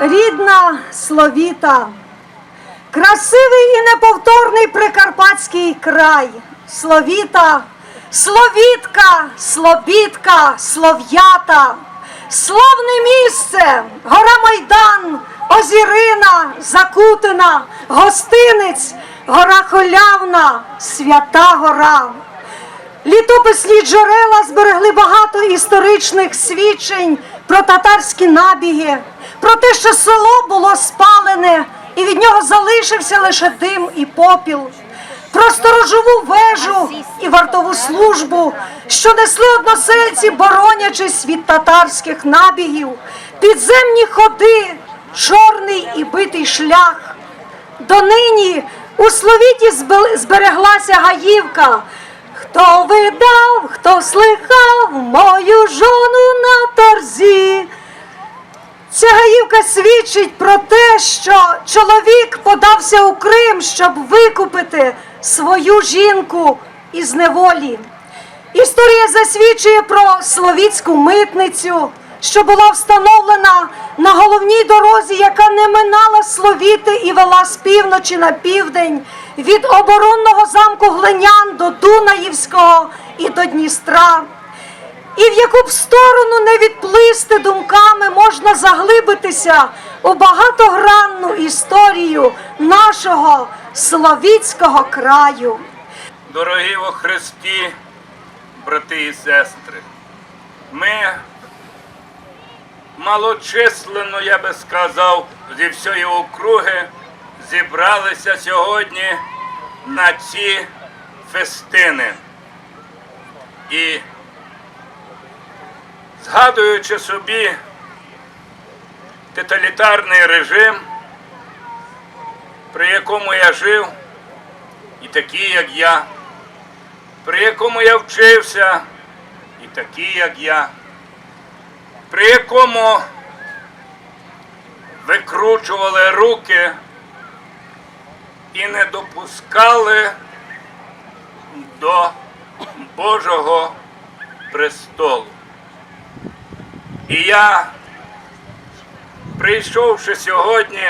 рідна Словіта, красивий і неповторний прикарпатський край, Словіта, Словітка, Слобідка, Слов'ята, славне місце, гора Майдан, Озірина, Закутина, Гостинець, гора Холявна, Свята Гора. Літописні джерела зберегли багато історичних свідчень про татарські набіги, про те, що село було спалене і від нього залишився лише дим і попіл, про сторожову вежу і вартову службу, що несли односельці, боронячись від татарських набігів, підземні ходи, чорний і битий шлях. Донині у Словіті збереглася гаївка. Хто видав, хто слихав мою жону на торзі. Ця гаївка свідчить про те, що чоловік подався у Крим, щоб викупити свою жінку із неволі. Історія засвідчує про словіцьку митницю, що була встановлена на головній дорозі, яка не минала Словіти і вела з півночі на південь від оборонного замку Глинян до Дунаївського і до Дністра. І в яку б сторону не відплисти думками можна заглибитися у багатогранну історію нашого словіцького краю. Дорогі во Христі, брати і сестри, ми малочисленно, я би сказав, зі всієї округи зібралися сьогодні на ці фестини. І згадуючи собі тоталітарний режим, при якому я жив, і такі, як я, при якому я вчився, і такі, як я, при якому викручували руки і не допускали до Божого престолу. І я, прийшовши сьогодні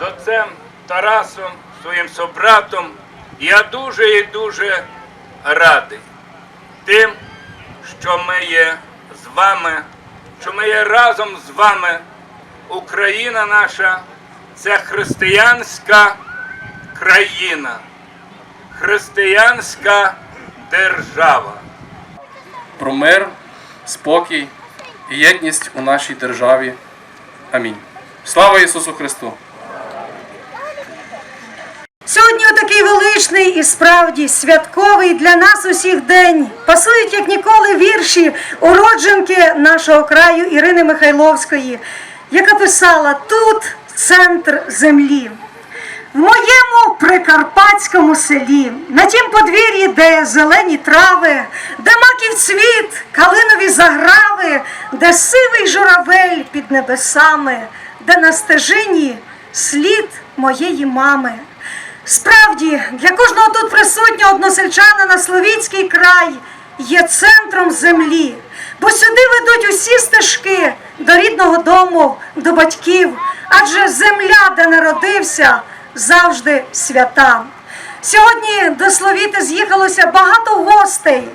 з отцем Тарасом, своїм собратом, я дуже і дуже радий тим, що ми є з вами, що ми є разом з вами. Україна наша це християнська країна, християнська держава. про мир, спокій і єдність у нашій державі. Амінь. Слава Ісусу Христу! Сьогодні такий величний і справді святковий для нас усіх день. Пасують як ніколи вірші уродженки нашого краю Ірини Михайловської, яка писала тут центр землі. В моєму прикарпатському селі, на тім подвір'ї, де зелені трави, де маків цвіт, калинові заграви, де сивий журавель під небесами, де на стежині слід моєї мами. Справді, для кожного тут присутнього односельчана на Словіцький край є центром землі, бо сюди ведуть усі стежки до рідного дому, до батьків, адже земля, де народився, завжди свята. Сьогодні до Словіти з'їхалося багато гостей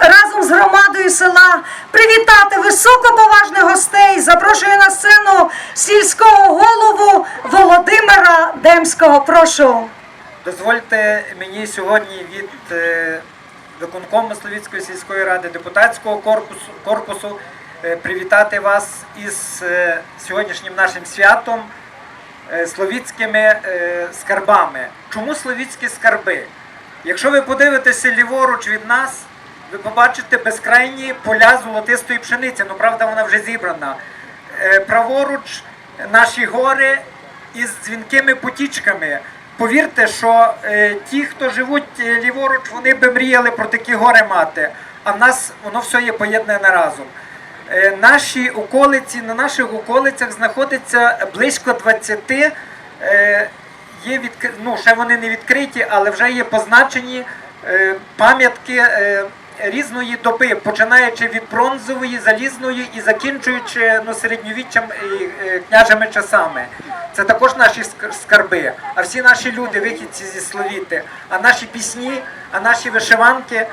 разом, з громадою села привітати високоповажних гостей. Запрошую на сцену сільського голову Володимира Демського. Прошу. Дозвольте мені сьогодні від е, виконкому Словіцької сільської ради депутатського корпусу, корпусу е, привітати вас із е, сьогоднішнім нашим святом словіцькими е, скарбами. Чому словіцькі скарби? Якщо ви подивитеся ліворуч від нас, ви побачите безкрайні поля золотистої пшениці. Ну, правда, вона вже зібрана. Е, Праворуч наші гори із дзвінкими потічками. Повірте, що е, ті, хто живуть е, ліворуч, вони би мріяли про такі гори мати. А в нас воно все є поєднане разом. Е, наші околиці, на наших околицях знаходиться близько 20 е, є відкр... ну, ще вони не відкриті, але вже є позначені е, пам'ятки різної доби, починаючи від бронзової, залізної і закінчуючи ну, середньовіччям і княжими часами. Це також наші ск- скарби. А всі наші люди, вихідці зі Словіти, а наші пісні, а наші вишиванки.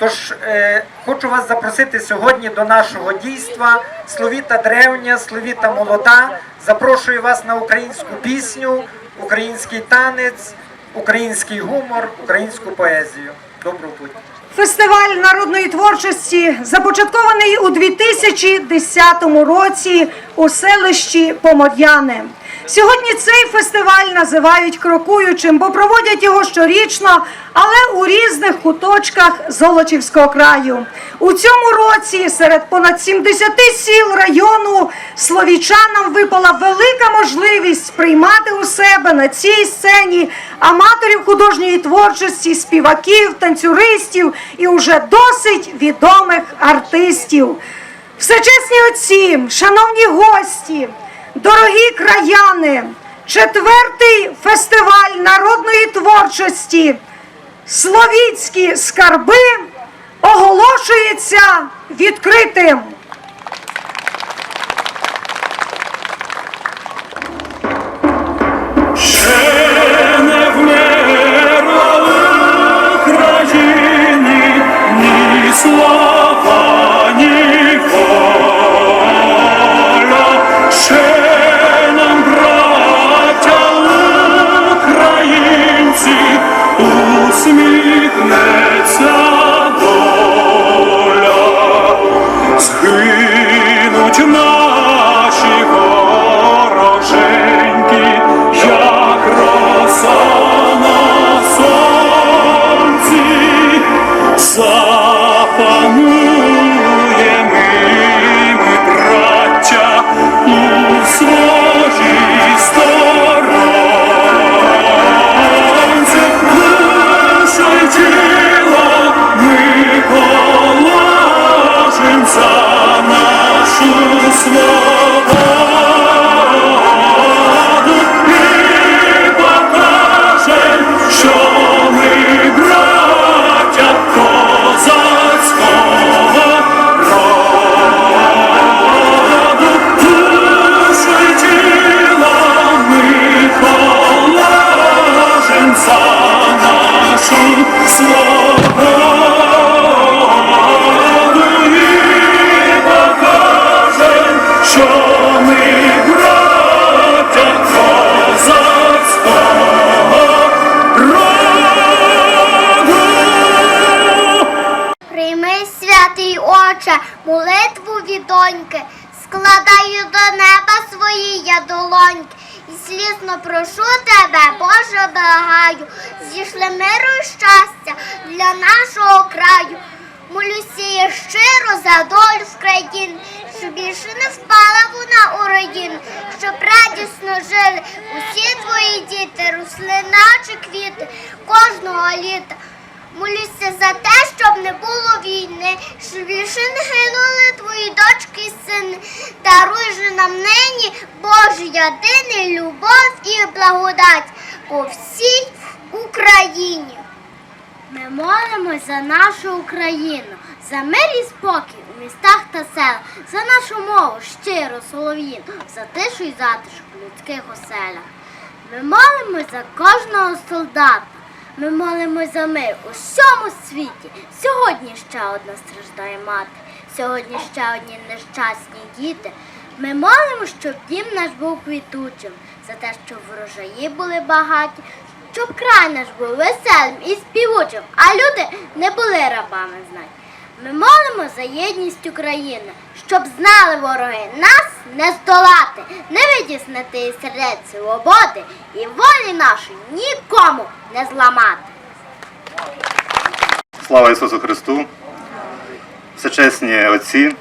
Тож е, хочу вас запросити сьогодні до нашого дійства Словіта древня, Словіта молода. Запрошую вас на українську пісню, український танець, український гумор, українську поезію. Доброго путь! Фестиваль народної творчості започаткований у 2010 році у селищі Помор'яне. Сьогодні цей фестиваль називають крокуючим, бо проводять його щорічно, але у різних куточках Золочівського краю. У цьому році серед понад 70 сіл району словічанам випала велика можливість приймати у себе на цій сцені аматорів художньої творчості, співаків, танцюристів і уже досить відомих артистів. Всечесні отці, шановні гості, дорогі краяни, четвертий фестиваль народної творчості Словіцькі скарби оголошується відкритим. Щоб радісно жили усі твої діти, росли наче квіти кожного літа. Молюся за те, щоб не було війни, щоб більше не гинули твої дочки і сини. Даруй же нам нині Божі єдиний любов і благодать по всій Україні. Ми молимось за нашу Україну, за мир і спокій у містах та селах, за нашу мову щиро солов'їну, за тишу і затишок в людських оселях. Ми молимось за кожного солдата. Ми молимось за мир у всьому світі. Сьогодні ще одна страждає мати, сьогодні ще одні нещасні діти. Ми молимо, щоб дім наш був квітучим, за те, щоб врожаї були багаті, щоб край наш був веселим і співучим, а люди не були рабами знать. Ми молимо за єдність України, щоб знали вороги нас не здолати, не витіснити із сердець свободи і волі нашої нікому не зламати. Слава Ісусу Христу! Всечесні отці,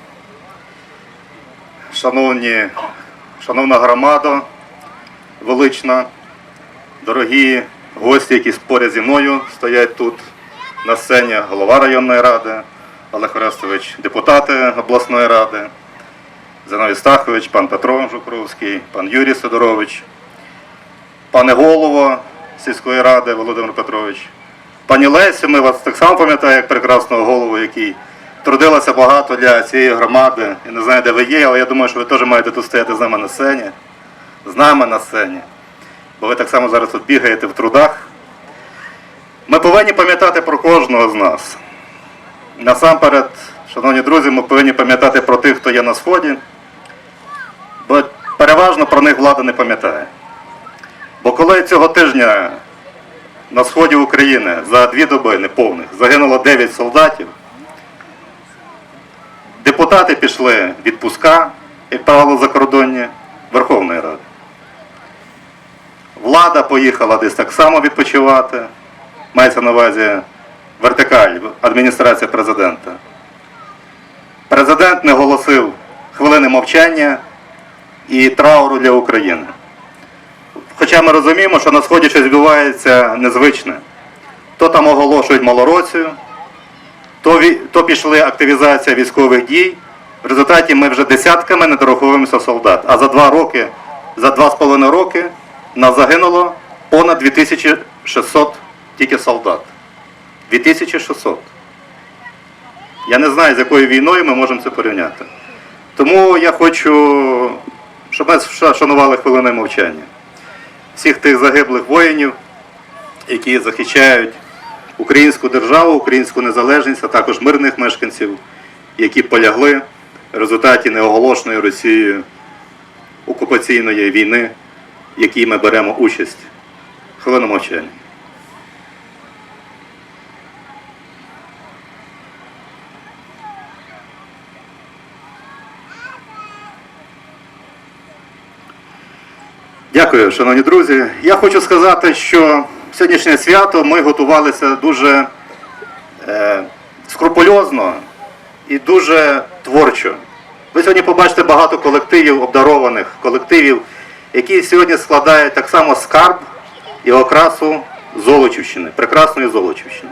шановні, шановна громада, велична, дорогі гості, які поряд зі мною стоять тут на сцені, голова районної ради, Олег Орестович, депутати обласної ради, Зиновій Стахович, пан Петро Жукровський, пан Юрій Сидорович, пане голово сільської ради Володимир Петрович, Пані Лесю, ми вас так само пам'ятаємо, як прекрасного голову, який трудилася багато для цієї громади. Я не знаю, де ви є, але я думаю, що ви теж маєте тут стояти з нами на сцені. З нами на сцені. Бо ви так само зараз тут бігаєте в трудах. Ми повинні пам'ятати про кожного з нас. Насамперед, шановні друзі, ми повинні пам'ятати про тих, хто є на сході, бо переважно про них влада не пам'ятає. Бо коли цього тижня на сході України за дві доби неповних загинуло 9 солдатів, депутати пішли відпуска, як правило, закордонні Верховної Ради. Влада поїхала десь так само відпочивати. Мається на увазі вертикаль, адміністрація президента. Президент не голосив хвилини мовчання і трауру для України. Хоча ми розуміємо, що на сході щось відбувається незвичне. То там оголошують малороцію, то, то пішли активізація військових дій. В результаті ми вже десятками не дораховуємося солдат. А за два роки, за два з половиною роки нас загинуло понад 2600 тільки солдат. 2600. Я не знаю, з якою війною ми можемо це порівняти. Тому я хочу, щоб ми шанували хвилиною мовчання всіх тих загиблих воїнів, які захищають українську державу, українську незалежність, а також мирних мешканців, які полягли в результаті неоголошеної Росією окупаційної війни, в якій ми беремо участь. Хвилину мовчання. Дякую, шановні друзі. Я хочу сказати, що сьогоднішнє свято ми готувалися дуже е, скрупульозно і дуже творчо. Ви сьогодні побачите багато колективів, обдарованих колективів, які сьогодні складають так само скарб і окрасу Золочівщини, прекрасної Золочівщини.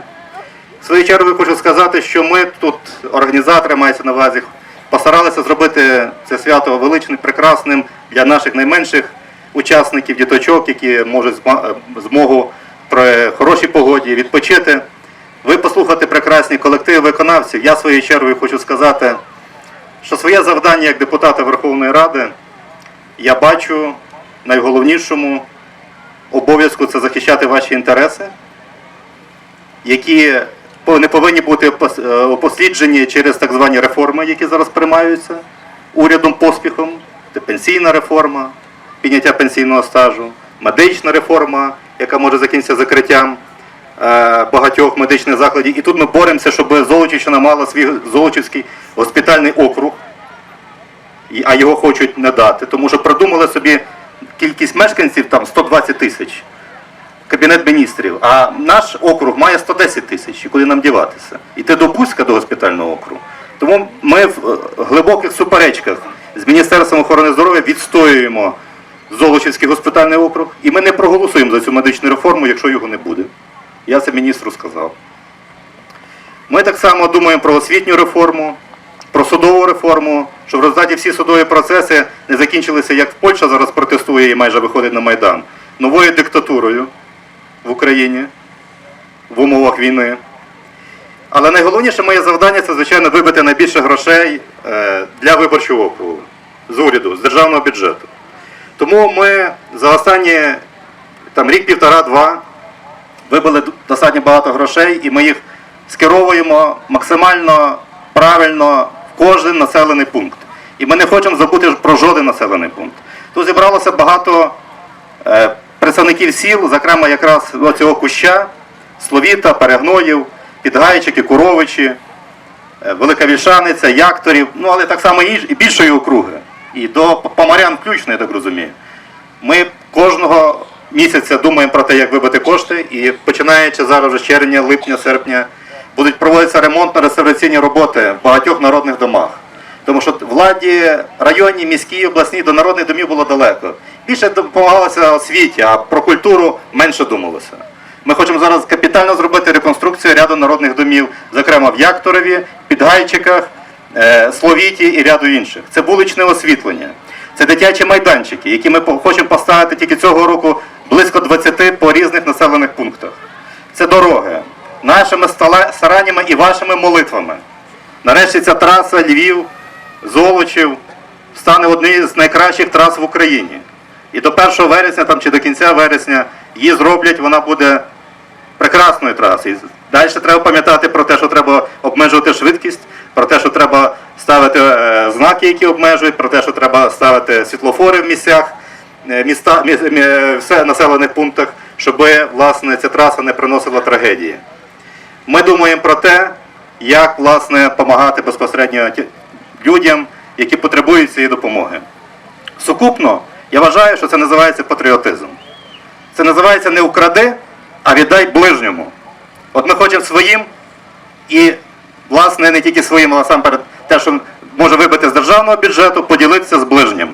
В свою чергу хочу сказати, що ми тут, організатори мається на увазі, постаралися зробити це свято величним, прекрасним для наших найменших учасників, діточок, які можуть е, змогу при хорошій погоді відпочити. Ви послухати прекрасні колективи виконавців. Я своєю чергою хочу сказати, що своє завдання як депутата Верховної Ради я бачу найголовнішому обов'язку це захищати ваші інтереси, які не повинні бути е, опосліджені через так звані реформи, які зараз приймаються урядом поспіхом. Це пенсійна реформа, підняття пенсійного стажу, медична реформа, яка може закінчитися закриттям е, багатьох медичних закладів. І тут ми боремося, щоб Золочівщина мала свій Золочівський госпітальний округ, а його хочуть не дати, тому що придумали собі кількість мешканців там 120 тисяч. Кабінет міністрів, а наш округ має 110 тисяч, і куди нам діватися? Іти до Бузька до госпітального округу. Тому ми в е, глибоких суперечках з Міністерством охорони здоров'я відстоюємо Золочівський госпітальний округ, і ми не проголосуємо за цю медичну реформу, якщо його не буде. Я це міністру сказав. Ми так само думаємо про освітню реформу, про судову реформу, щоб в результаті всі судові процеси не закінчилися, як Польща зараз протестує і майже виходить на Майдан, новою диктатурою в Україні в умовах війни. Але найголовніше моє завдання це, звичайно, вибити найбільше грошей е, для виборчого округу з уряду, з державного бюджету. Тому ми за останні там, рік, півтора-два вибили достатньо багато грошей, і ми їх скеровуємо максимально правильно в кожен населений пункт. І ми не хочемо забути про жоден населений пункт. Тут зібралося багато е, представників сіл, зокрема якраз цього куща, Словіта, Перегноїв, Підгайчики, Куровичі, е, Велика Вільшаниця, Якторів, ну але так само і більшої округи. І до Помарян включно, я так розумію. Ми кожного місяця думаємо про те, як вибити кошти, і починаючи зараз вже з червня, липня, серпня, будуть проводитися ремонтно-реставраційні роботи в багатьох народних домах. Тому що владі районній, міській, обласній до народних домів було далеко. Більше допомагалося освіті, а про культуру менше думалося. Ми хочемо зараз капітально зробити реконструкцію ряду народних домів, зокрема в Якторові, Підгайчиках, Словіті і ряду інших. Це вуличне освітлення, це дитячі майданчики, які ми хочемо поставити тільки цього року близько 20 по різних населених пунктах. Це дороги, нашими стараннями і вашими молитвами. Нарешті ця траса Львів, Золочів стане однією з найкращих трас в Україні. І до 1 вересня там, чи до кінця вересня її зроблять, вона буде прекрасною трасою. Далі треба пам'ятати про те, що треба обмежувати швидкість, про те, що треба ставити е, знаки, які обмежують, про те, що треба ставити світлофори в місцях, е, міста, мі, мі- все населених пунктах, щоб власне ця траса не приносила трагедії. Ми думаємо про те, як власне допомагати безпосередньо людям, які потребують цієї допомоги. Сукупно, я вважаю, що це називається патріотизм. Це називається не укради, а віддай ближньому. От ми хочемо своїм і, власне, не тільки своїм, а насамперед те, що може вибити з державного бюджету, поділитися з ближнім.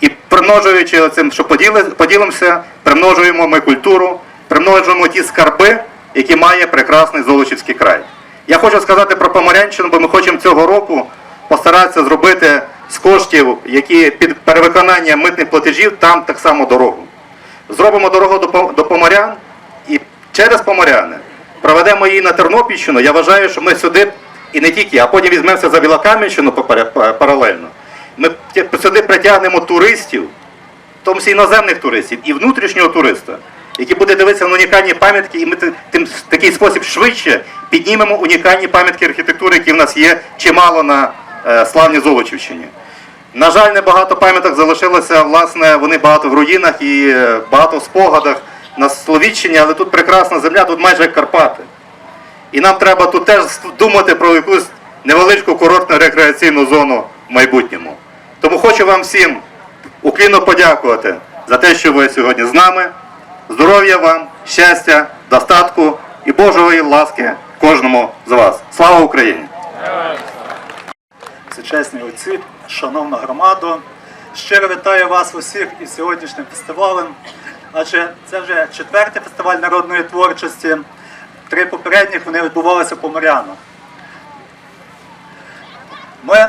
І примножуючи цим, що поділи, поділимося, примножуємо ми культуру, примножуємо ті скарби, які має прекрасний Золочівський край. Я хочу сказати про Поморянщину, бо ми хочемо цього року постаратися зробити з коштів, які під перевиконання митних платежів, там так само дорогу. Зробимо дорогу до, до Поморян і через Поморяни проведемо її на Тернопільщину. Я вважаю, що ми сюди і не тільки, а потім візьмемося за Білокам'янщину паралельно. Ми сюди притягнемо туристів, в тому числі іноземних туристів і внутрішнього туриста, який буде дивитися на унікальні пам'ятки, і ми тим такий спосіб швидше піднімемо унікальні пам'ятки архітектури, які в нас є чимало на е, славній Золочівщині. На жаль, небагато пам'яток залишилося, власне, вони багато в руїнах і е, багато в спогадах на Словіччині, але тут прекрасна земля, тут майже як Карпати. І нам треба тут теж думати про якусь невеличку курортну рекреаційну зону в майбутньому. Тому хочу вам всім уклінно подякувати за те, що ви сьогодні з нами. Здоров'я вам, щастя, достатку і Божої ласки кожному з вас. Слава Україні! Всечесні отці, шановна громада, щиро вітаю вас усіх із сьогоднішнім фестивалем, адже це вже четвертий фестиваль народної творчості. Три попередніх вони відбувалися по Моряну. Ми,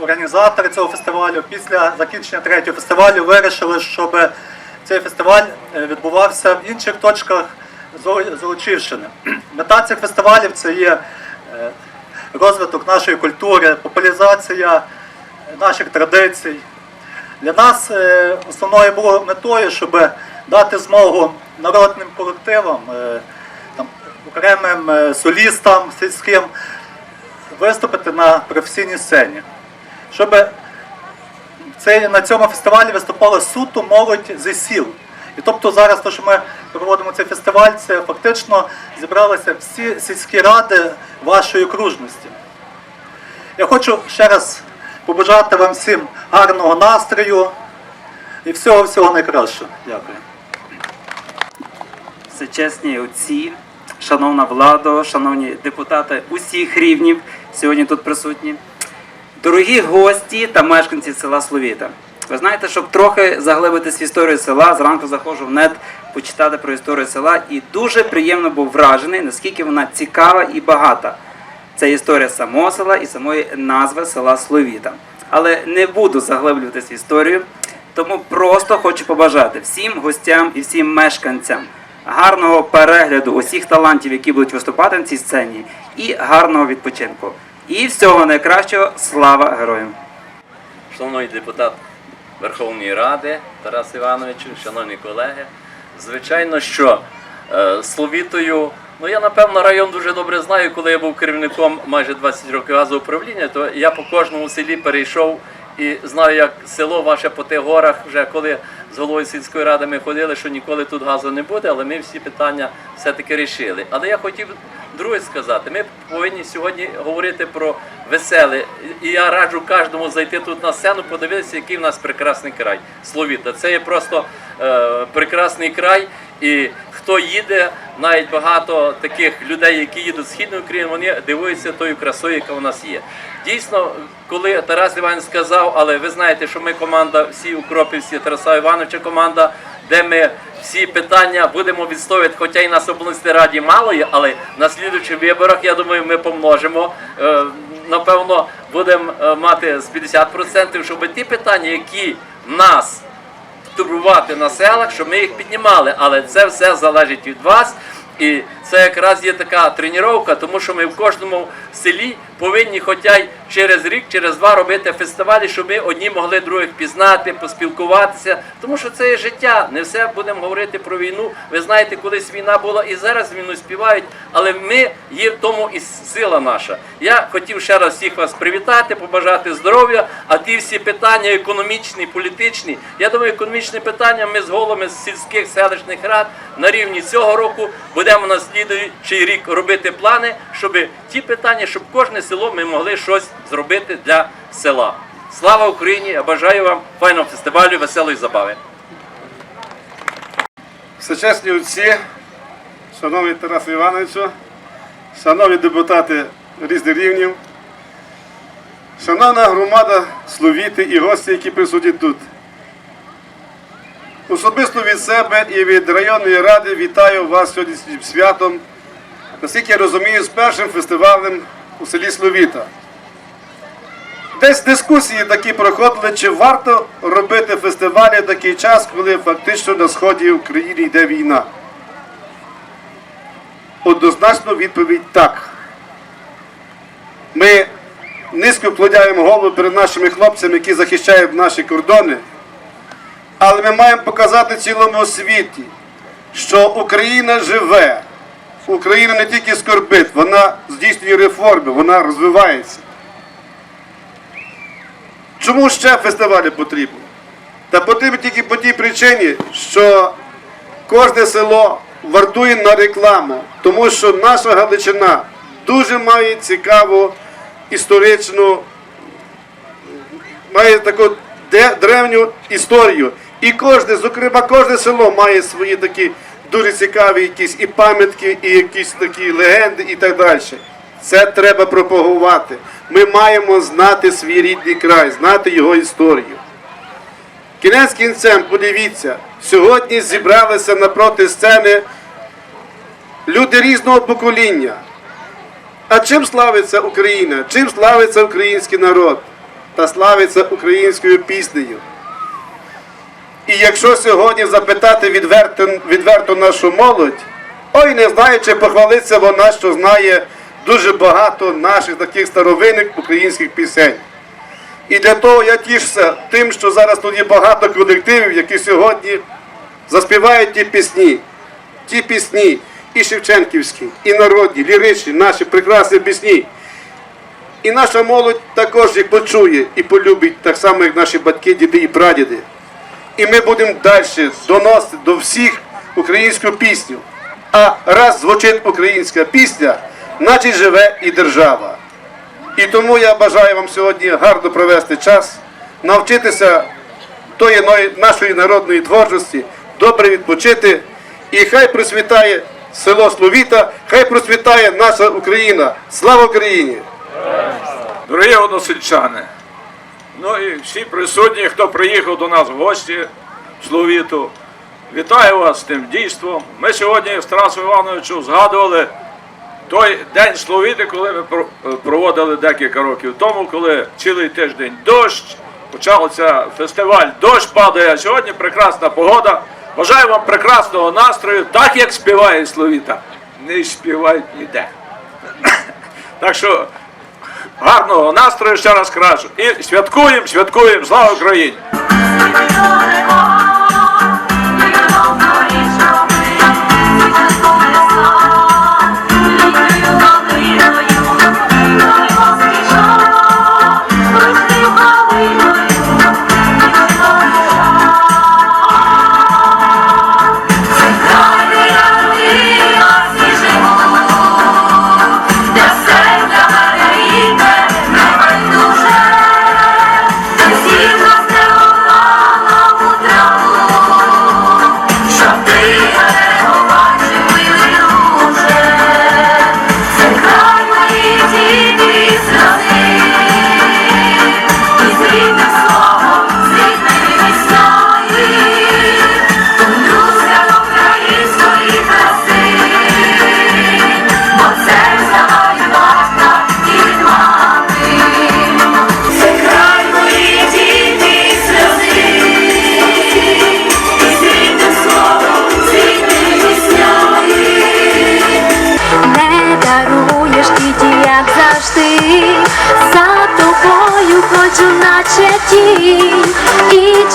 організатори цього фестивалю, після закінчення третього фестивалю вирішили, щоб цей фестиваль е, відбувався в інших точках Зол- Золочівщини. Мета цих фестивалів це є е, розвиток нашої культури, популяризація наших традицій. Для нас е, основною було метою, щоб дати змогу народним колективам, е, там, окремим е, солістам сільським виступити на професійній сцені. Щоб це, на цьому фестивалі виступала суто молодь зі сіл. І тобто зараз, те, що ми проводимо цей фестиваль, це фактично зібралися всі сільські ради вашої окружності. Я хочу ще раз побажати вам всім гарного настрою і всього-всього найкращого. Дякую. Всечесні отці, шановна влада, шановні депутати усіх рівнів, сьогодні тут присутні, дорогі гості та мешканці села Словіта. Ви знаєте, щоб трохи заглибитись в історію села, зранку заходжу в нет почитати про історію села і дуже приємно був вражений, наскільки вона цікава і багата. Це історія самого села і самої назви села Словіта. Але не буду заглиблюватись в історію, тому просто хочу побажати всім гостям і всім мешканцям гарного перегляду усіх талантів, які будуть виступати на цій сцені, і гарного відпочинку. І всього найкращого, слава героям! Шановний депутат Верховної Ради Тарас Івановичу, шановні колеги, звичайно, що е, Словітою, ну я напевно район дуже добре знаю, коли я був керівником майже 20 років газоуправління, то я по кожному селі перейшов і знаю, як село ваше по тих горах, вже коли з головою сільської ради ми ходили, що ніколи тут газу не буде, але ми всі питання все-таки рішили. Але я хотів друге сказати, ми повинні сьогодні говорити про веселе. І я раджу кожному зайти тут на сцену, подивитися, який в нас прекрасний край. Словіта. Це є просто е, прекрасний край. І хто їде, навіть багато таких людей, які їдуть з східної України, вони дивуються тою красою, яка у нас є. Дійсно, коли Тарас Іванович сказав, але ви знаєте, що ми команда, всі укропівці, Тараса Івановича команда, де ми всі питання будемо відстоювати, хоча і нас області раді мало є, але на слідуючих виборах, я думаю, ми помножимо. Е, Напевно, будемо е, мати з 50%, щоб ті питання, які нас турбувати на селах, щоб ми їх піднімали. Але це все залежить від вас. І це якраз є така тренування, тому що ми в кожному селі повинні хоча й через рік, через два робити фестивалі, щоб ми одні могли других пізнати, поспілкуватися. Тому що це є життя. Не все будемо говорити про війну. Ви знаєте, колись війна була і зараз війну співають, але ми є в тому і сила наша. Я хотів ще раз всіх вас привітати, побажати здоров'я. А ті всі питання економічні, політичні. Я думаю, економічні питання ми з головами сільських селищних рад на рівні цього року будемо на слідуючий рік робити плани, щоб ті питання, щоб кожне село ми могли щось зробити для села. Слава Україні! Я бажаю вам файного фестивалю, веселої забави. Всечесні отці, шановний Тарас Івановичу, шановні депутати різних рівнів, шановна громада Словіти і гості, які присутні тут. Особисто від себе і від районної ради вітаю вас сьогодні з святом, наскільки я розумію, з першим фестивалем у селі Словіта. Десь дискусії такі проходили, чи варто робити фестивалі в такий час, коли фактично на сході України йде війна. Однозначно відповідь так. Ми низько вкладаємо голову перед нашими хлопцями, які захищають наші кордони. Але ми маємо показати цілому світі, що Україна живе. Україна не тільки скорбить, вона здійснює реформи, вона розвивається. Чому ще фестивалі потрібні? Та потрібні тільки по тій причині, що кожне село вартує на рекламу, тому що наша Галичина дуже має цікаву історичну, має таку древню історію. І кожне, зокрема, кожне село має свої такі дуже цікаві якісь і пам'ятки, і якісь такі легенди, і так далі. Це треба пропагувати. Ми маємо знати свій рідний край, знати його історію. Кінець кінцем, подивіться, сьогодні зібралися напроти сцени люди різного покоління. А чим славиться Україна? Чим славиться український народ? Та славиться українською піснею. І якщо сьогодні запитати відверто, відверто нашу молодь, ой, не знаю, чи похвалиться вона, що знає дуже багато наших таких старовинних українських пісень. І для того я тішуся тим, що зараз тут є багато колективів, які сьогодні заспівають ті пісні, ті пісні, і Шевченківські, і народні, ліричні, наші прекрасні пісні. І наша молодь також їх почує і полюбить, так само, як наші батьки, діди і прадіди. І ми будемо далі доносити до всіх українську пісню. А раз звучить українська пісня, значить живе і держава. І тому я бажаю вам сьогодні гарно провести час, навчитися тої нашої народної творчості, добре відпочити. І хай процвітає село Словіта, хай процвітає наша Україна. Слава Україні! Дорогі односельчани, ну і всі присутні, хто приїхав до нас в гості Словіту, вітаю вас з тим дійством. Ми сьогодні з Тарасом Івановичем згадували той день Словіти, коли ми проводили декілька років тому, коли цілий тиждень дощ, почався фестиваль, дощ падає, а сьогодні прекрасна погода. Бажаю вам прекрасного настрою, так як співає Словіта. Не співають ніде. Так що гарного настрою ще раз кажу. І святкуємо, святкуємо, слава Україні!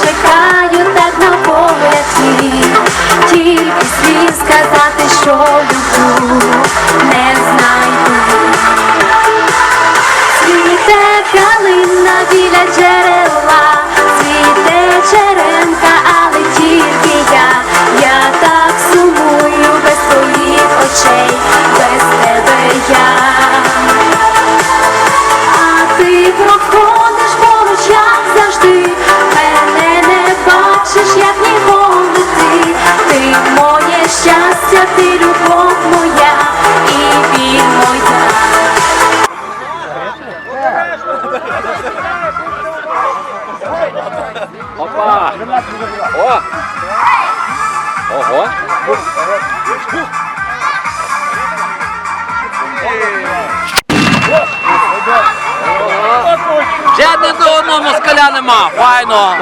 І Вже не до одного москаля нема, файно.